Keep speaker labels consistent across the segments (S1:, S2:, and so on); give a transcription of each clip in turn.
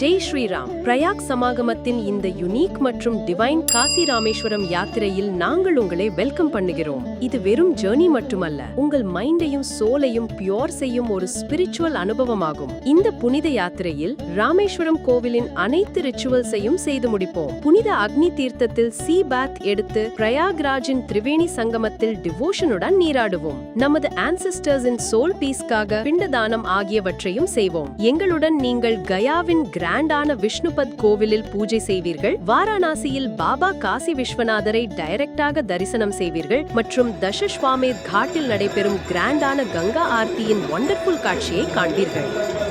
S1: ஜெய் ஸ்ரீராம். பிரயாக் சமாகமத்தின் இந்த யுனிக் மற்றும் டிவைன் காசி ராமேஸ்வரம் யாத்திரையில் நாங்கள் உங்களை வெல்கம் பண்ணுகிறோம். இது வெறும் ஜேர்னி மட்டுமல்ல உங்கள் மைண்டையும் சோலையும் பியோர் செய்யும் ஒரு ஸ்பிரிச்சுவல் அனுபவமாகும். இந்த புனித யாத்திரையில் ராமேஸ்வரம் கோவிலின் அனைத்து ரிச்சுவல்ஸையும் செய்து முடிப்போம். புனித அக்னி தீர்த்தத்தில் சி பாத் எடுத்து பிரயாக்ராஜின் திரிவேணி சங்கமத்தில் டிவோஷனுடன் நீராடுவோம். நமது ஆன்சிஸ்டர்ஸின் சோல் பீஸ்க்காக பிண்டதானம் ஆகியவற்றையும் செய்வோம். எங்களுடன் நீங்கள் கயாவின் கிராண்டான விஷ்ணுபத் கோவிலில் பூஜை செய்வீர்கள். வாரணாசியில் பாபா காசி விஸ்வநாதரை டைரக்டாக தரிசனம் செய்வீர்கள். மற்றும் தசஸ்வாமேத் காட்டில் நடைபெறும் கிராண்டான கங்கா ஆர்த்தியின் ஒண்டர்ஃபுல் காட்சியை காண்பீர்கள்.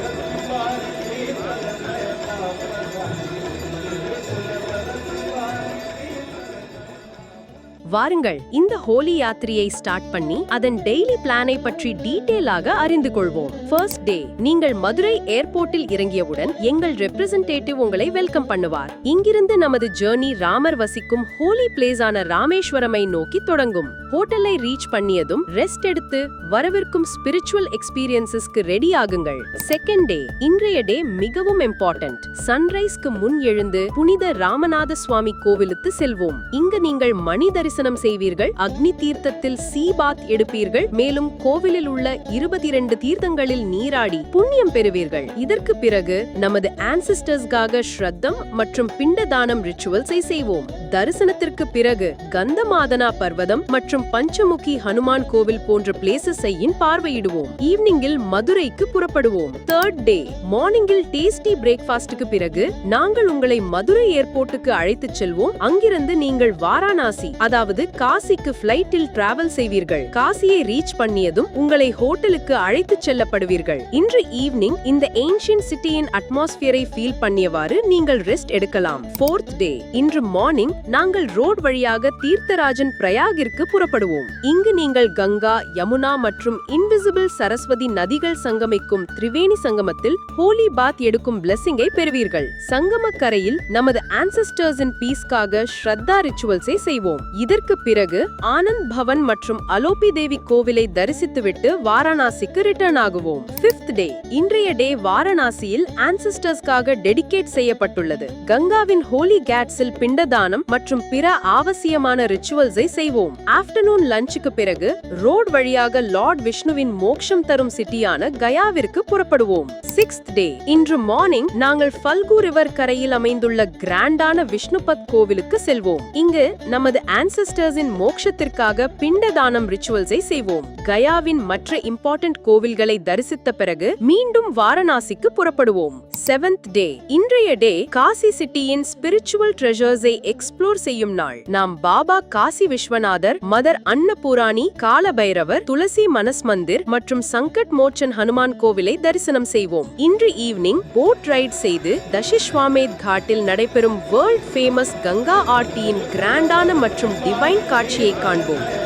S1: வாருங்கள் இந்த ஹோலி யாத்திரையை ஸ்டார்ட் பண்ணி அதன் டெய்லி பிளானை பற்றி டீட்டெயிலாக அறிந்து கொள்வோம். ஃபர்ஸ்ட் டே நீங்கள் மதுரை ஏர்போர்ட்டில் இறங்கியவுடன் எங்கள் ரெப்ரசன்டேட்டிவ் உங்களை வெல்கம் பண்ணுவார். இங்கிருந்து நமது ஜேர்னி ராமர் வசிக்கும் ஹோலி பிளேஸான ராமேஸ்வரமை நோக்கி தொடங்கும். ஹோட்டலை ரீச் பண்ணியதும் ரெஸ்ட் எடுத்து வரவிருக்கும் ஸ்பிரிச்சுவல் எக்ஸ்பீரியன்சஸ்க்கு ரெடி ஆகுங்கள். செகண்ட் டே இன்றைய டே மிகவும் இம்பார்ட்டன்ட் சன்ரைஸ்க்கு முன் எழுந்து புனித ராமநாத சுவாமி கோவிலுக்கு செல்வோம். இங்கு நீங்கள் மணி தரிசனம் தரிசனம் செய்வீர்கள். அக்னி தீர்த்தத்தில் சீபாத் எடுப்பீர்கள். மேலும் கோவிலில் உள்ள இருபத்தி இரண்டு தீர்த்தங்களில் நீராடி புண்ணியம் பெறுவீர்கள். இதற்கு பிறகு நமது ஆன்சிஸ்டர்ஸ்காக ஸ்ரத்தம் மற்றும் பிண்ட தானம் ரிச்சுவல்ஸை செய்வோம். தரிசனத்திற்கு பிறகு கந்தமாதனா பர்வதம் மற்றும் பஞ்சமுகி ஹனுமான் கோவில் போன்ற பிளேசஸையும் பார்வையிடுவோம். ஈவினிங்கில் மதுரைக்கு புறப்படுவோம். தேர்ட் டே மார்னிங்கில் டேஸ்டி பிரேக்ஃபாஸ்டுக்கு பிறகு நாங்கள் உங்களை மதுரை ஏர்போர்ட்டுக்கு அழைத்துச் செல்வோம். அங்கிருந்து நீங்கள் வாரணாசி அதாவது காசிக்கு பிளைட்டில் டிராவல் செய்வீர்கள். காசியை ரீச் பண்ணியதும் உங்களை ஹோட்டலுக்கு அழைத்து செல்லப்படுவீர்கள். இன்று ஈவினிங் இந்த ஏன்ஷியன் சிட்டியின் அட்மாஸ்பியரை ஃபீல் பண்ணியவாறு நீங்கள் ரெஸ்ட் எடுக்கலாம். ஃபோர்த் டே இன்று மார்னிங் நாங்கள் ரோட் வழியாக தீர்த்தராஜன் பிரயாகிற்கு புறப்படுவோம். இங்கு நீங்கள் கங்கா யமுனா மற்றும் இன்விசிபிள் சரஸ்வதி நதிகள் சங்கமிக்கும் திரிவேணி சங்கமத்தில் ஹோலி பாத் எடுக்கும் பிளெஸிங்கை பெறுவீர்கள். சங்கம கரையில் நமது ஆன்சஸ்டர்ஸின் பீஸ்க்காக ஸ்ரத்தா ரிச்சுவல்ஸை செய்வோம். இதற்கு பிறகு ஆனந்த் பவன் மற்றும் அலோபி தேவி கோவிலை தரிசித்துவிட்டு வாரணாசிக்கு ரிட்டர்ன் ஆகுவோம். பிப்த் டே இன்றைய டே வாரணாசியில் ஆன்சிஸ்டர்ஸ்க்காக டெடிகேட் செய்யப்பட்டுள்ளது. கங்காவின் ஹோலி கேட்ஸில் பிண்டதானம் மற்றும் பிற அவசியமான ரிச்சுவல்ஸை செய்வோம். ஆஃப்டர்நூன் லஞ்சுக்கு பிறகு ரோட் வழியாக லார்ட் விஷ்ணுவின் மோக்ஷம் தரும் சிட்டியான கயாவிற்கு புறப்படுவோம். சிக்ஸ்த் டே இன்று மார்னிங் நாங்கள் ஃபல்கு ரிவர் கரையில் அமைந்துள்ள கிராண்டான விஷ்ணுபத் கோவிலுக்கு செல்வோம். இங்கு நமது ஆன்சஸ்டர்ஸின் மோக்ஷத்திற்காக பிண்டதானம் ரிச்சுவல்ஸை செய்வோம். கயாவின் மற்ற இம்பார்ட்டன்ட் கோவில்களை தரிசித்த பிறகு மீண்டும் வாரணாசிக்கு புறப்படுவோம். செவன்த் டே இன்றைய டே காசி சிட்டியின் ஸ்பிரிச்சுவல் ட்ரெஷர்ஸை எக்ஸ்ப்ளோர் செய்யும் நாள். நாம் பாபா காசி விஸ்வநாதர் மதர் அன்னபூராணி காலபைரவர் துளசி மனஸ் மந்திர் மற்றும் சங்கட் மோச்சன் ஹனுமான் கோவிலை தரிசனம் செய்வோம். இன்று ஈவினிங் போட் ரைட் செய்து தஷிஸ்வாமேத் காட்டில் நடைபெறும் வேர்ல்ட் ஃபேமஸ் கங்கா ஆர்டியின் கிராண்டான மற்றும் டிவைன் காட்சியை காண்போம்.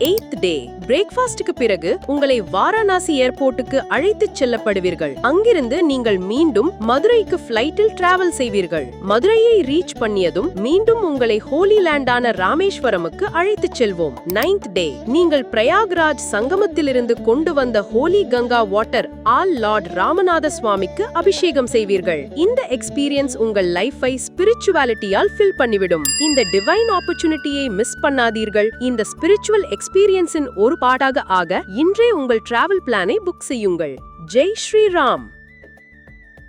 S1: எய்த் டே பிரேக்ஃபாஸ்டுக்கு பிறகு உங்களை வாரணாசி ஏர்போர்ட்டுக்கு அழைத்துச் செல்லப்படுவீர்கள். அங்கிருந்து நீங்கள் மீண்டும் மதுரைக்கு பிளைட்டில் டிராவல் செய்வீர்கள். மதுரையை ரீச் பண்ணியதும் மீண்டும் உங்களை ஹோலி லேண்டான ராமேஸ்வரமுக்கு அழைத்துச் செல்வோம். நைன்த் டே நீங்கள் பிரயாக்ராஜ் சங்கமத்திலிருந்து கொண்டு வந்த holy Ganga water all lord Ramanatha சுவாமிக்கு அபிஷேகம் செய்வீர்கள். இந்த எக்ஸ்பீரியன்ஸ் உங்கள் லைஃபை ஸ்பிரிச்சுவாலிட்டியால் ஃபில் பண்ணிவிடும். இந்த டிவைன் ஆப்பர்ச்சுனிட்டியை மிஸ் பண்ணாதீர்கள். இந்த ஸ்பிரிச்சுவல் எக்ஸ்பீரியன்ஸின் ஒரு பாடாக ஆக இன்றே உங்கள் டிராவல் பிளானை புக் செய்யுங்கள். ஜெய் ஸ்ரீராம்.